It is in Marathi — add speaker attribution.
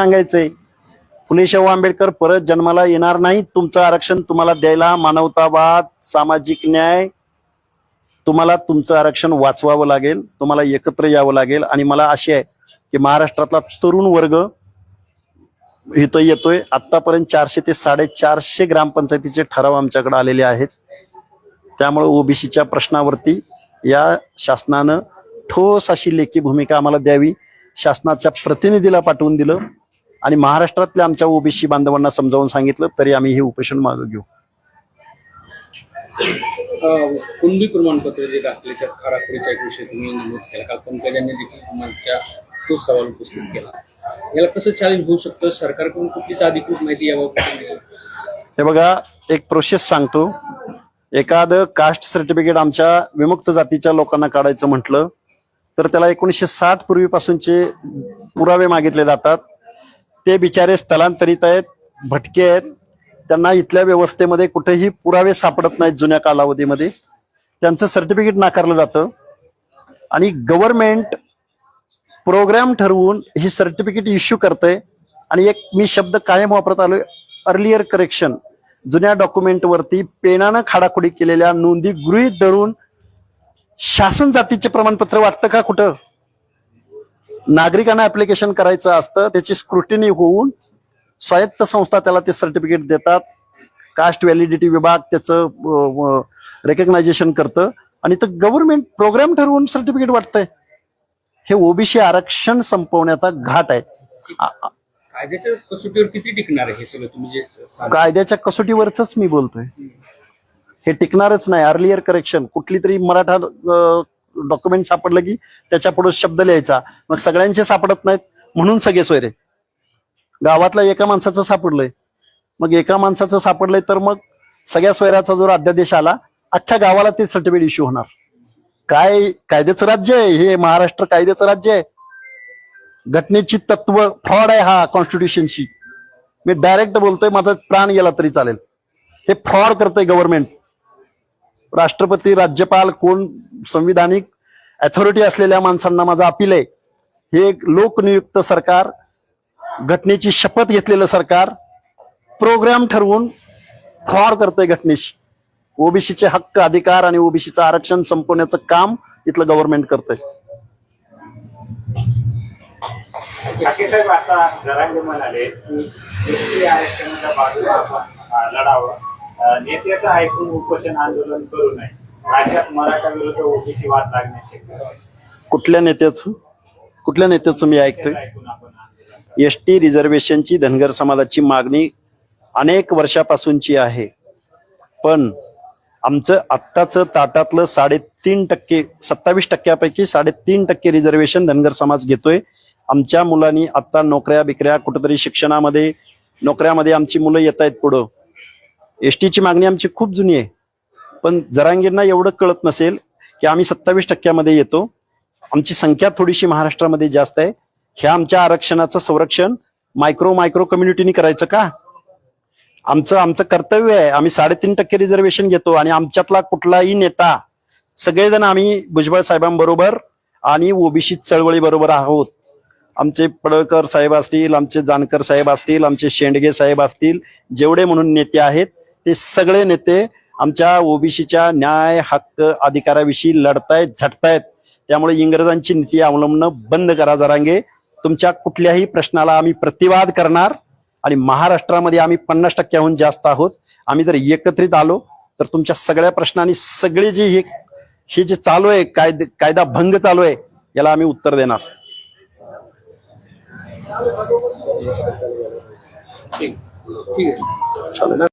Speaker 1: सांगायचंय. फुले शाहू आंबेडकर परत जन्माला येणार नाही तुमचं आरक्षण तुम्हाला द्यायला मानवतावाद सामाजिक न्याय तुम्हाला तुमचं आरक्षण वाचवावं लागेल तुम्हाला एकत्र यावं लागेल. आणि मला अशी आहे की महाराष्ट्रातला तरुण वर्ग इथं येतोय. आतापर्यंत चारशे ते साडेचारशे ग्रामपंचायतीचे ठराव आमच्याकडे आलेले आहेत. त्यामुळे ओबीसीच्या प्रश्नावरती या शासनानं ठोस अशी लेखी भूमिका आम्हाला द्यावी. शासनाच्या प्रतिनिधीला पाठवून दिलं. आणि महाराष्ट्रातल्या आमच्या ओबीसी बांधवांना समजावून सांगितलं तरी आम्ही हे उपोषण मागं घेऊ.
Speaker 2: कुणबी प्रमाणपत्र जे दाखल्याच्या खराखोरीचा एक विषय तुम्ही नमूद केला काल पंकजांनी देखील तुम्हाला तोच सवाल उपस्थित केला. याला कसं चॅलेंज होऊ शकतं? सरकारकडून कुठलीच अधिकृत माहिती याबाबत?
Speaker 1: हे बघा एक प्रोसेस सांगतो. एखादं कास्ट सर्टिफिकेट आमच्या विमुक्त जातीच्या लोकांना काढायचं म्हटलं तर त्याला एकोणीसशे साठ पूर्वीपासूनचे पुरावे मागितले जातात. ते बिचारे स्थलांतरित आहेत भटके आहेत. त्यांना इथल्या व्यवस्थेमध्ये कुठेही पुरावे सापडत नाहीत जुन्या कालावधीमध्ये. त्यांचं सर्टिफिकेट नाकारलं जातं. आणि गव्हर्नमेंट प्रोग्राम ठरवून ही सर्टिफिकेट इश्यू करते आणि एक मी शब्द कायम वापरत आलोय अर्लियर करेक्शन जुन्या डॉक्युमेंटवरती पेनानं खाडाखोडी केलेल्या नोंदी गृहीत धरून शासन जातीचे प्रमाणपत्र वाटतं का कुठं? नागरिकांना ऍप्लिकेशन करायचं असतं त्याची स्क्रुटिनी होऊन स्वायत्त संस्था त्याला ते सर्टिफिकेट देतात. कास्ट व्हॅलिडिटी विभाग त्याचं रेकग्नायझेशन करतं. आणि तर गव्हर्नमेंट प्रोग्राम ठरवून सर्टिफिकेट वाटतंय. हे ओबीसी आरक्षण संपवण्याचा घाट आहे.
Speaker 2: कायद्याच्या कसोटीवर किती टिकणार आहे हे सगळं?
Speaker 1: कायद्याच्या कसोटीवरच मी बोलतोय. हे टिकणारच नाही. अर्लियर करेक्शन कुठली तरी मराठा डॉक्युमेंट सापडलं की त्याच्या पुढे शब्द लिहायचा. मग सगळ्यांचे सापडत नाहीत म्हणून सगळे सोयरे. गावातल्या एका माणसाचं सापडलंय. मग एका माणसाचं सापडलंय तर मग सगळ्या सोयऱ्याचा जो अध्यादेश आला अख्ख्या गावाला ते सर्टिफिकेट इश्यू होणार. काय कायद्याचं राज्य आहे? हे महाराष्ट्र कायद्याचं राज्य आहे. घटनेची तत्व फ्रॉड आहे हा कॉन्स्टिट्युशनशी मी डायरेक्ट बोलतोय माझा प्राण गेला तरी चालेल. हे फ्रॉड करतंय गव्हर्नमेंट राष्ट्रपती राज्यपाल कोण? संविधानिक अथॉरिटी असलेल्या माणसांना माझं अपील आहे. हे एक लोकनियुक्त सरकार घटनेची शपथ घेतलेलं सरकार प्रोग्राम ठरवून फॉर करतंय घटनेशी. ओबीसीचे हक्क अधिकार आणि ओबीसीचं आरक्षण संपवण्याचं काम इथलं गव्हर्नमेंट करतंय.
Speaker 3: म्हणाले की आरक्षणाच्या बाजूला लढावं. नेत्याचं ऐकून उपोषण आंदोलन करू नये. राज्यात मराठा विरुद्ध ओबीसी वाद आहे.
Speaker 1: कुठल्या नेत्याचं? कुठल्या नेत्याचं मी ऐकतोय. एस टी रिझर्वेशनची धनगर समाजाची मागणी अनेक वर्षापासूनची आहे. पण आमचं आत्ताचं ताटातलं साडेतीन टक्के सत्तावीस टक्क्यापैकी साडेतीन टक्के रिझर्वेशन धनगर समाज घेतोय. आमच्या मुलांनी आत्ता नोकऱ्या बिकऱ्या कुठेतरी शिक्षणामध्ये नोकऱ्यामध्ये आमची मुलं येत आहेत पुढं. एस टीची मागणी आमची खूप जुनी आहे. पण जरांगींना एवढं कळत नसेल की आम्ही सत्तावीस टक्क्यामध्ये येतो. आमची संख्या थोडीशी महाराष्ट्रामध्ये जास्त आहे. ह्या आमच्या आरक्षणाचं संरक्षण मायक्रो मायक्रो कम्युनिटीनी करायचं का? आमचं आमचं कर्तव्य आहे. आम्ही साडेतीन टक्के रिझर्वेशन घेतो आणि आमच्यातला कुठलाही नेता सगळेजण आम्ही भुजबळ साहेबांबरोबर आणि ओबीसी चळवळी बरोबर आहोत. आमचे पडळकर साहेब असतील आमचे जानकर साहेब असतील आमचे शेंडगे साहेब असतील जेवढे म्हणून नेते आहेत ते सगळे नेते आमच्या ओबीसीच्या न्याय हक्क अधिकाराविषयी लढतायत झटतायत. त्यामुळे इंग्रजांची नीती अवलंबणं बंद करा जरांगे. तुमच्या कुठल्याही प्रश्नाला आम्ही प्रतिवाद करणार आणि महाराष्ट्रामध्ये आम्ही पन्नास टक्क्याहून जास्त आहोत. आम्ही जर एकत्रित आलो तर तुमच्या सगळ्या प्रश्नांनी सगळे जे हे हे जे चालू आहे कायदे कायदा भंग चालू आहे याला आम्ही उत्तर देणार.
Speaker 2: ठीक ठीक आहे.
Speaker 1: चालेल